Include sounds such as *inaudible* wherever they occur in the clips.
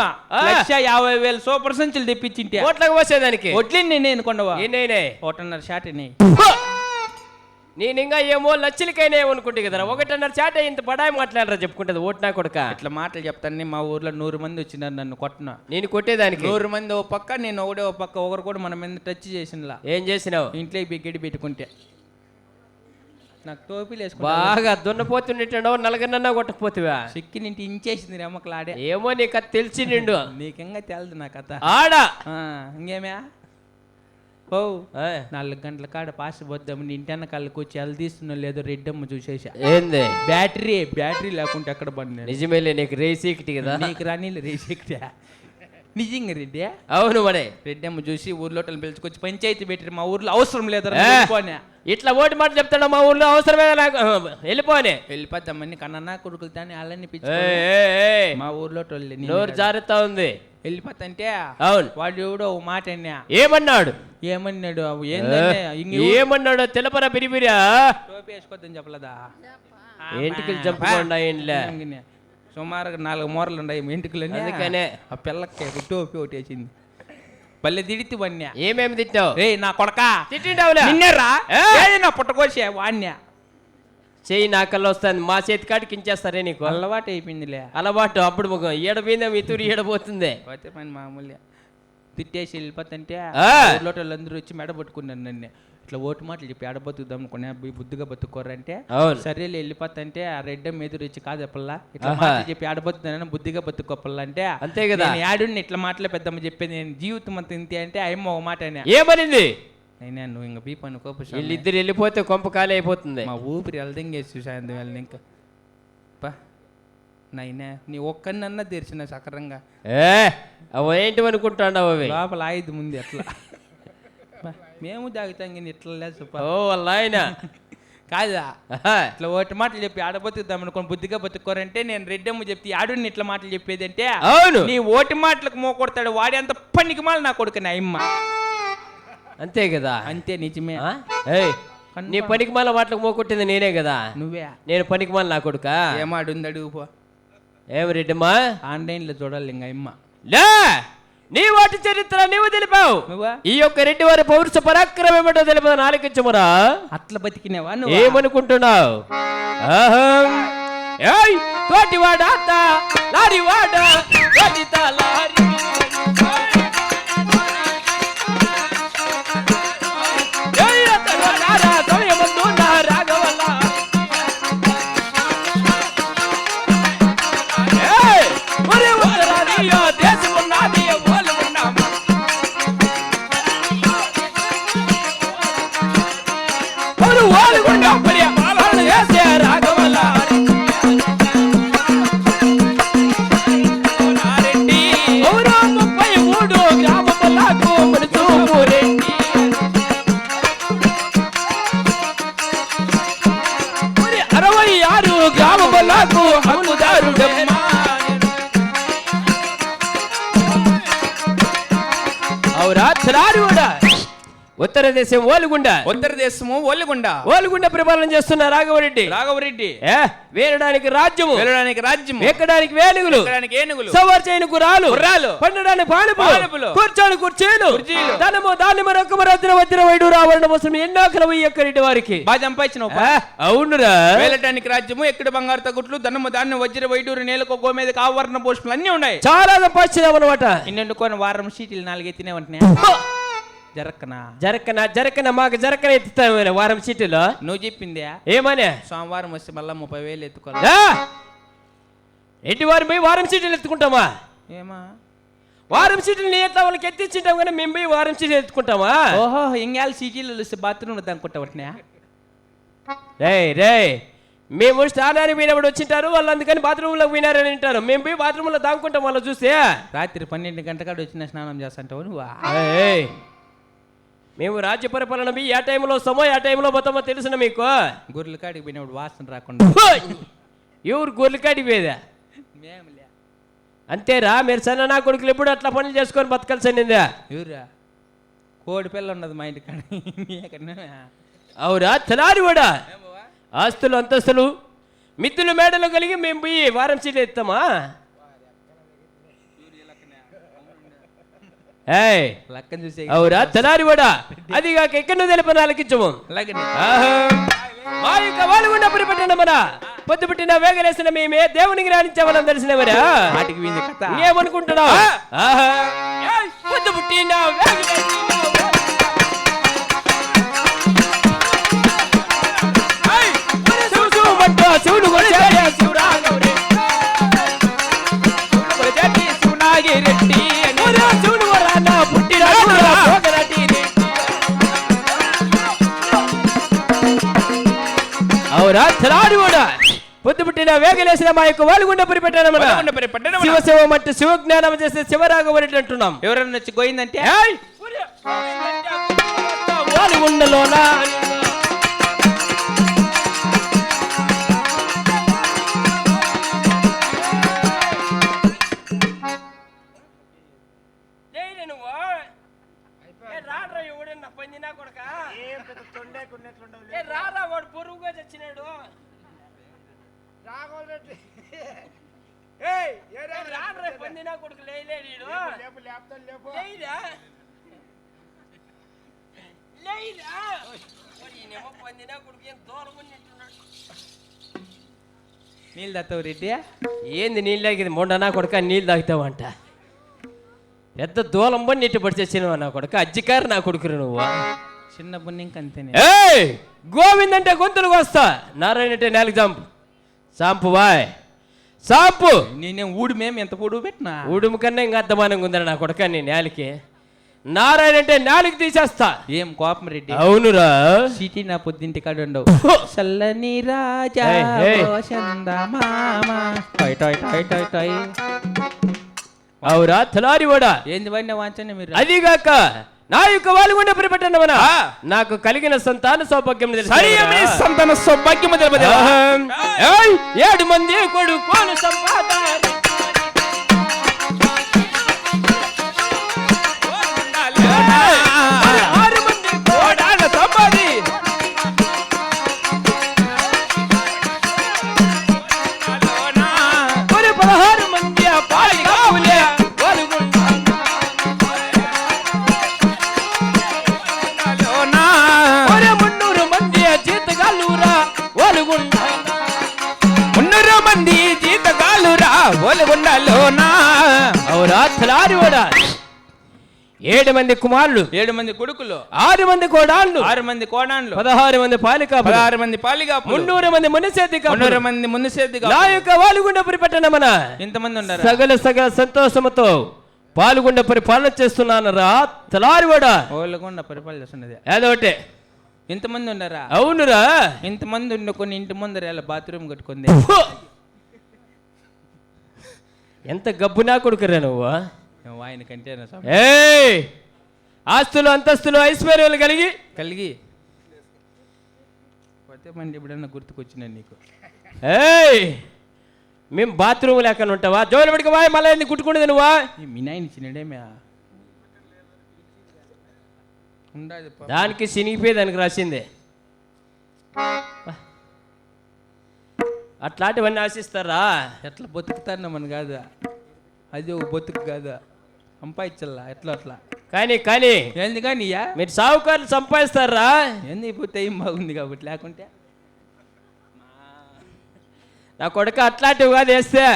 అవును. లక్ష యాభై వేలు సూపర్ సంచులు తెప్పించింటే. ఓట్లకు పోసేదానికి. వడ్లిని నేను కొండవా ఎన్నైనా ఒకటిన్నర షాట్ నేను ఇంకా ఏమో లచ్చలకైనా ఏమనుకుంటే కదరా ఒకటిన్నర చాట ఇంత పడాయి మాట్లాడరా చెప్పుకుంటది ఓటు నా కొడుక? ఇట్లా మాటలు చెప్తాను. మా ఊర్లో నూరు మంది వచ్చినారు నన్ను కొట్టన. నేను కొట్టేదానికి. నూరు మంది ఓ పక్క నేను ఒకటే ఓ పక్క ఒకరు కూడా మన మీద టచ్ చేసినలా. ఏం చేసినావు? ఇంట్లో బిగ్గడి పెట్టుకుంటే. నాకు టోపీలు బాగా దున్నపోతుండేటావు నలగనన్నా కొట్టకపోతువా? సిక్కి నింటి ఇంచేసింది రెమ్మకలు ఆడే. ఏమో నీకు అది తెలిసి నిండు. *laughs* నీకెంగా తెలదు నా కథ. ఆడ. ఆ, ఇంకేమే ఓ నాలుగు గంటల కాడ పాస్ పోద్దామని ఇంటన్న కళ్ళకి వచ్చి ఎల్దీస్తున్నా లేదో రెడ్డమ్మ చూసేసా. ఏంది? బ్యాటరీ బ్యాటరీ లేకుంటే ఎక్కడ బండి నిజమేలే నీకు రేస్ ఎక్కిటి కదా. నీకు రానీళ్ళు రేసెక్కితే నిజంగా రెడ్డి? అవును మరే రెడ్డమ్మ చూసి ఊర్లోటలు పిలుచుకొచ్చి పంచాయతీ పెట్టారు మా ఊర్లో అవసరం లేదరా ఇట్లా ఓటు మాట చెప్తాడు మా ఊర్లో అవసరమే నాకు వెళ్ళిపోనే. వెళ్ళిపోతామని కన్నా కొడుకులు తాని వాళ్ళని పిచ్చి. మా ఊర్లో నోరు జారుతా ఉంది. వెళ్ళిపోతాంటే అవును. వాడు ఎవడో ఓ మాట అన్నా. ఏమన్నాడు? ఏమన్నాడు ఏమన్నాడో తెలపరా బిరిబిరా టోపీ వేసుకోద్దని చెప్పలేదా? ఏంటికి చంపుకోండా ఏంలే. సుమారుగా నాలుగు మూరలు ఉన్నాయి ఇంటికి అందుకనే. ఆ పిల్లకి టోపీ ఒకటి వేసింది. పల్లె తిడితి వన్యా ఏమేమి తిట్టావు? రే నా కొడకా. తిట్టిండావులే. నిన్నేరా ఏ? ఏది నా పుట్టకోసే వాణ్యా చెయ్యి నా కళ్ళు వస్తుంది. మా చేతి కాడికి ఇంచేస్తారే నీకు? అలవాటు అయిపోయిందిలే. అలవాటు. అప్పుడు ముఖం. ఈడ పోయిందా మీ తూరి? ఈడపోతుంది పోతే పని మామూలే. తిట్టేసి వెళ్ళిపోతుంటే ఆ. ఊర్లో వాళ్ళందరూ వచ్చి మెడ పట్టుకున్నారు నన్ను. ఇట్లా ఓటు మాటలు చెప్పి ఆడ బతుకుదాం అనుకున్నా బుద్ధిగా బతుకోరంటే సరేలే వెళ్ళిపోతుంటే ఆ రెడ్డం ఎదురు వచ్చి కాదు పిల్ల ఇట్లా. మాటలు చెప్పి ఆడబోతున్నాను బుద్ధిగా బతుకోపల్ల అంటే అంతే కదా. యాడుని ఇట్లా మాటలే పెద్దమ్మ చెప్పేది. నేను జీవితం అంత ఇంతే అంటే అయ్యమ్మ ఒక మాట అయినా ఏమనింది? అయినా నువ్వు ఇంకా బీప్ అనుకోపు. వీళ్ళిద్దరు వెళ్ళిపోతే కొంప ఖాళీ అయిపోతుంది. మా ఊపిరి వెళ్దంగేసి చూసాను వెళ్ళి ఇంకా. నైనా నీ ఒక్కనన్నా తెరిచిన సకరంగా. ఏ అవి ఏంటి అనుకుంటాండవు అవి? లోపల ఆయుధ ముందు ఎట్లా మేము తాగుతాం కానీ ఇట్లా లేదు సుపా. ఓ వాళ్ళ ఆయన కాదా. ఇట్లా ఒకటి మాటలు చెప్పి ఆడ బతుకుదాం అనుకోని బుద్ధిగా బతుకోరంటే నేను రెడ్డమ్మ చెప్తే ఆడుని ఇట్లా మాటలు చెప్పేది అంటే అవును. నీ ఓటి మాటలకు మోకొడతాడు వాడి అంత పనికి మాల నా కొడుకు నా అమ్మ అంతే కదా? అంతే నిజమే. ఆ? ఏయ్, నీ పనికి మాల మాటలకు మోకొట్టింది నేనే కదా? నువ్వే. నేను పనికి మాల నా కొడుక? అడుగు పో. ఏమి రెడ్డమ్మా? ఆన్లైన్లో చూడాలి ఇంకా అమ్మ లే! నీ వాటి చరిత్ర నీవు తెలిపావు. ఈ యొక్క రెడ్డి వారి పౌరుష పరాక్రమం ఏమిటో తెలిపదు నాలుగించమురా? అట్లా బతికినావా నువ్వు? ఏమనుకుంటున్నావు? తోటివాడ అత్త లారివాడ తోటిత ராஜ் ராடி விட ఉత్తర దేశం ఓలుగుండ? ఉత్తర దేశము ఒల్లిగుండ ఓలుగుండ పరిపాలన చేస్తున్న రాఘవరెడ్డి రాఘవరెడ్డి ఏ? వేరడానికి రాజ్యము. వెళ్ళడానికి రాజ్యము. ఎక్కడానికి వేలుగులు. ఎక్కడానికి ఏనుగులు. సవర్చైన గురాలు గుర్రాలు. పండడానికి పానుపులు. పానుపులు. కూర్చోని కుర్చీలు. కుర్చీలు. ధనము దానిమ రొక్కము రత్న వజ్ర వైడు రావణ కోసం ఎన్నో కలవు రెడ్డి వారికి. బాగా సంపాదించినావు ఆ, అవునురా. వేలటానికి రాజ్యము ఎక్కడ బంగారు తగుట్లు ధనము దాన్ని వజ్ర వైడూరు నేలకు గోమేదకి ఆవరణ పోషణలు అన్నీ ఉన్నాయి. చాలా సంపాదించినాం అనమాట ఇన్నెండుకొని వారం సీటీలు నాలుగెత్తినే ఉంటున్నా జరక్కనా జరకన జరకన మాకు జరకన ఎత్తుతాం వారం సీటులో. నువ్వు చెప్పిందే? ఏమనే? సోమవారం వస్తే మళ్ళా ముప్పై వేలు ఎత్తుకోవాలి! ఎట్టి వారం పోయి వారం సీట్లు ఎత్తుకుంటామా? ఏమా? వారం సీట్లు నీ ఎట్లా వాళ్ళకి ఎత్తిచ్చింటాం కానీ మేము పోయి వారం సీట్లు ఎత్తుకుంటామా? ఓహో ఇంగాల సీటీలు వస్తే బాత్రూమ్ దాక్కుంటా ఉంటున్నా రే రే మేము స్నానానికి పోయినప్పుడు వచ్చింటారు వాళ్ళు అందుకని బాత్రూంలో పోయినారని అంటారు. మేము పోయి బాత్రూంలో దాక్కుంటాం వాళ్ళు చూస్తే. రాత్రి పన్నెండు గంట కాడ వచ్చిన స్నానం చేస్తాంటావు నువ్వు? మేము రాజ్య పరిపాలన పోయి ఏ టైంలో వస్తామో ఏ టైంలో పోతామో తెలిసిన మీకు? గొర్రెల కాడికి పోయినప్పుడు వాసన రాకుండా ఎవరు గొర్రెకాడికి పోయేదా? మేములే. అంతేరా మీరు సన్న నా కొడుకులు ఎప్పుడు అట్లా పనులు చేసుకొని బతకాల్సిందే ఎవరా కోడి పిల్ల ఉన్నది మా ఇంటి కాడ నీకన్నా? అవురా తలారి కూడా ఆస్తులు అంతస్తులు మిత్తులు మేడలు కలిగి మేము పోయి వారం సీట్లు ఎత్తామా? ఏయ్ లక్కని చూసే అవురా అది కాక ఎక్కడ తెలిపిన ఆలకించము. మా యొక్క వాలుగుండ పరిపట్టణ మన పొద్దు పుట్టిన వేగలేసిన మేమే దేవునికి తెలిసినవరా వాటికి ఏమనుకుంటున్నావు? పొద్దు పుట్టిన శివుడు అవురా తెలాడి కూడా పొద్దు పుట్టిన వేగలేసిన మా యొక్క వాలుగుండ పరిపెట్టాను వాలుగుండ పరిపెట్టాను శివ శివ మట్టు శివజ్ఞానం చేస్తే శివరాగవరి అంటున్నాం ఎవరన్నా గోయిందంటే! వాలుగుండలోన లేయిరా. మరి ఈయనేమో పందినా కొడుకు ఏం దూరం ఉన్నట్టున్నాడు. నీళ్ళు తత్తావు రెడ్డి? ఏంది నీళ్ళు తాగేది? మొండనా కొడుక నీళ్ళు తాగుతావంట. పెద్ద దూలం పని నీటి పడి చచ్చినవా నా కొడుక? అజ్జికారు నా కొడుకురు నువ్వు. చిన్న ఇంక అంతేనే. ఏయ్! గోవింద్ అంటే గొంతులకు వస్తా నారాయణ అంటే నేలకు జాంపు. సాంపు వాయ్. సాంపు నేనేం ఊడి మేము ఎంత పొడుగు పెట్టినా? ఉడుము కన్నా ఇంకా అర్థమానంగా ఉందని నా కొడుక నీ నేలకి. నారాయణ అంటే నేలకి తీసేస్తా. ఏం కోపం రెడ్డి? అవునురా. సిటీ నా పొద్దుంటి కాడ ఉండవు. చల్లని రాజా. అవురా తలారి వాడా. ఏంది వాడిన వాంచండి మీరు? అదిగాక నా యొక్క వాలుగుండ పరిపెట్టనమన ఆ. నాకు కలిగిన సంతాన సౌభాగ్యం సంతాన తెలుపదు ఏడు మంది కొడుకోను సంపాద అవురా తలారివాడా ఏడు మంది కుమారులు. ఏడు మంది కొడుకులు. ఆరు మంది కోడాళ్ళు ఆరు మంది కోడాన్లు. పదహారు మంది పాలిక పదహారు మంది పాలిగా మున్నూరు మంది మునిసేతి మున్నూరు మంది సేద్దిగా నా యొక్క వాలుగుండ పరిపెట్టనమన ఇంతమంది ఉండారు సగల సగల సంతోషముతో పాల్గొండ పరిపాలన చేస్తున్నాను. రా తలారివాడా ఓలుగుండ పరిపాలన చేస్తున్నది. ఏదోటే ఇంతమంది ఉన్నారా? అవునురా. ఇంతమంది ఉండి కొన్ని ఇంటి ముందర ఇలా బాత్రూమ్ కట్టుకుంది! ఎంత గబ్బునా కొడుకురా నువ్వు? ఆయన కంటే ఏయ్! ఆస్తులు అంతస్తులు ఐశ్వర్యాలు కలిగి కలిగి. కొత్త మంది ఎప్పుడన్నా గుర్తుకొచ్చిన నీకు. ఏయ్! మేము బాత్రూమ్ లేకుండా ఉంటావా? జోలు పడికి వా మళ్ళీ ఎందుకు కుట్టుకునేది నువ్వా? మీ నాయన పాపం. దానికి సినిగిపోయి దానికి రాసిందే. అట్లాంటివన్నీ ఆశిస్తారా? ఎట్లా బతుకుతాను మన కాదు? అది ఒక బతుకు కాదు? సంపాదించల్లా? ఎట్లా అట్లా? కానీ కానీ. ఏంది కానీయా మీరు సావుకారులు సంపాదిస్తారా? ఏంది ఇప్పుడు టైం బాగుంది కాబట్టి లేకుంటే? నా కొడుకు అట్లాంటివి కాదు వేస్తే.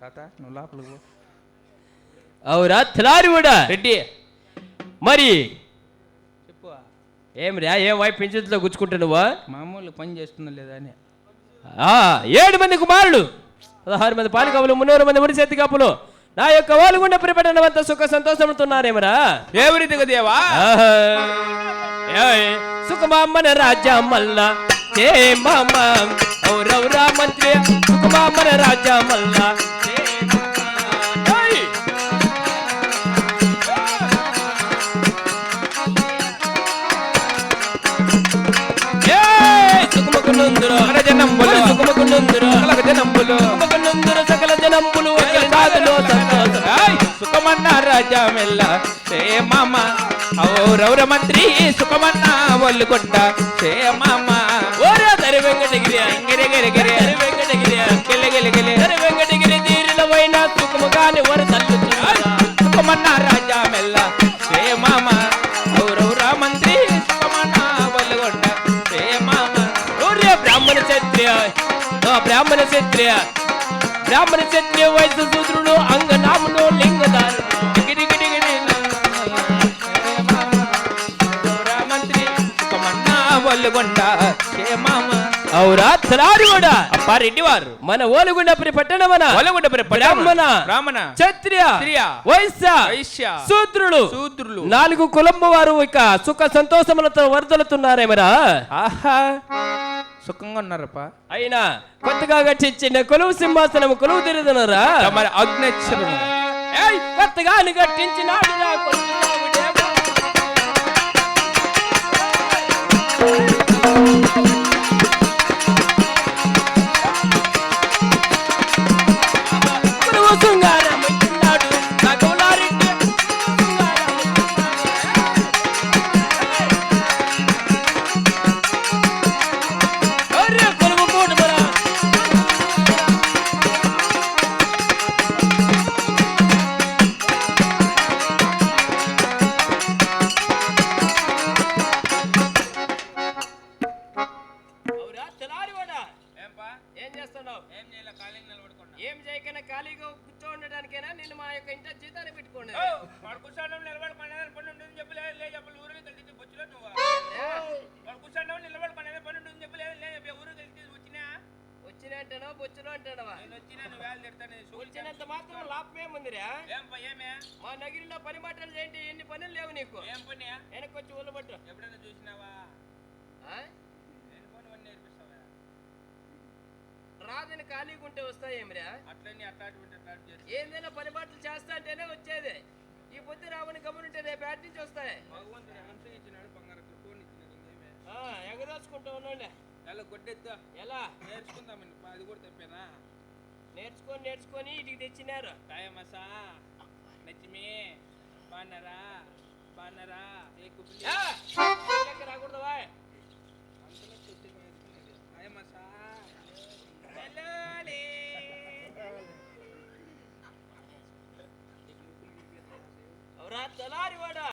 తాత నువ్వు లోపలికి పో. అవురా తిలారి కూడా. రెడ్డి. మరి? చెప్పు. ఏం రా ఏం వైపు పింఛన్తో గుచ్చుకుంటా నువ్వు మామూలు పని చేస్తున్నా లేదా అని. ఏడు మంది కుమారులు. పదహారు మంది పాలికప్పులు మున్నూరు మంది ముడి చేతి కప్పులు నా యొక్క వాలుగుండ పరిపడనంత సుఖ సంతోషముతున్నారేమరా రీతిగా దేవా? సుఖమామన రాజా మల్ల చే మామ ఔరౌరా మంత్రి. సుఖమామన రాజా మల్ల సుఖమన్న రాజామెల్ల సే మామ రౌర మంత్రి సుఖమన్న వల్లు కొట్ట. సే మామ ఓరే దరి వెంకటగిరి అంగిరి గిరి దరి వెంకటగిరి గిలి గిలి గిలి. దరి వెంకటగిరి తీరిన వైన సుఖము సుఖముగాని వర తల్లు సుఖమన్న రాజామెల్ల సే మామ రౌర మంత్రి సుఖమన్న వల్లు కొట్ట. సే మామ ఓరే బ్రాహ్మణ క్షత్రియ బ్రాహ్మణ క్షత్రియ. వయసు సూత్రుడు అంగనామును లింగదారు గిరి గిరి గిరి మంత్రి సుఖమన్నా ఒల్లుగొండ క్షేమమ అవురా తలారి కూడా అప్పారెడ్డి వారు మన ఓలుగుండపురి పట్టణమన. ఒలగొండ బ్రాహ్మణ. బ్రాహ్మణ. క్షత్రియ. వైశ్య. వైశ్య, శూద్రుడు శూద్రులు. నాలుగు కులంబ వారు ఇక సుఖ సంతోషములతో వరదలుతున్నారేమరా ఆహా. సుఖంగా ఉన్నారప్ప. అయినా కొత్తగా కట్టించిన కొలువు సింహాసనము కొలువు తిరుగుతున్నారా? మరి అగ్నక్షరము ఏయ్, కొత్తగా కట్టించినాడు నా. కొలువు ఏం చేస్తున్నావు? ఏం చేయాలి ఖాళీగా నిలబడుకున్నా. ఏం చేయకైనా ఖాళీగా కూర్చో ఉండడానికైనా? నేను మా యొక్క ఇంట జీతాన్ని పెట్టుకోండి వాడు కూర్చోడం నిలబడుకునేది పని ఉంటుంది చెప్పి లేదు లే చెప్పి ఊరికి కలిసి బొచ్చులో నువ్వు. వాడు కూర్చోడం నిలబడుకునేది పని ఉంటుంది చెప్పి లేదు లే చెప్పి ఊరికి కలిసి వచ్చినా వచ్చినంటనో బొచ్చులో అంటాడవా నేను వచ్చినా నువ్వు వేలు తిడతాను వచ్చినంత మాత్రం లాభం ఏముందిరా ఏం ఏమే? మా నగిరిలో పని మాటలు చేయండి ఎన్ని పనులు లేవు నీకు? ఏం పని? వెనక్కి వచ్చి ఊళ్ళు పట్టు. ఎప్పుడైనా చూసినావా ఆ? నేను పని అన్నీ నేర్పిస్తావా రాదని ఖాళీగా ఉంటే వస్తాయేమిరా అట్లనే అట్లాంటి ఏందైనా పని మాటలు చేస్తా అంటేనే వచ్చేది. ఈ బుద్ధి రావని గమనుంటే రేపు యాడ్ నుంచి వస్తాయి. భగవంతుడు హంస ఇచ్చినాడు బంగారు ఫోన్ ఇచ్చినాడు ఎగదోచుకుంటూ ఎలా గొడ్డెత్తా ఎలా? నేర్చుకుందామని అది కూడా తెంపేనా నేర్చుకొని నేర్చుకొని ఇటుకి తెచ్చినారు. టాయమసా నచ్చిమి బాన్నరా బాన్నరా ఏ ఆ! లెక్క అవురా తలారి వాడా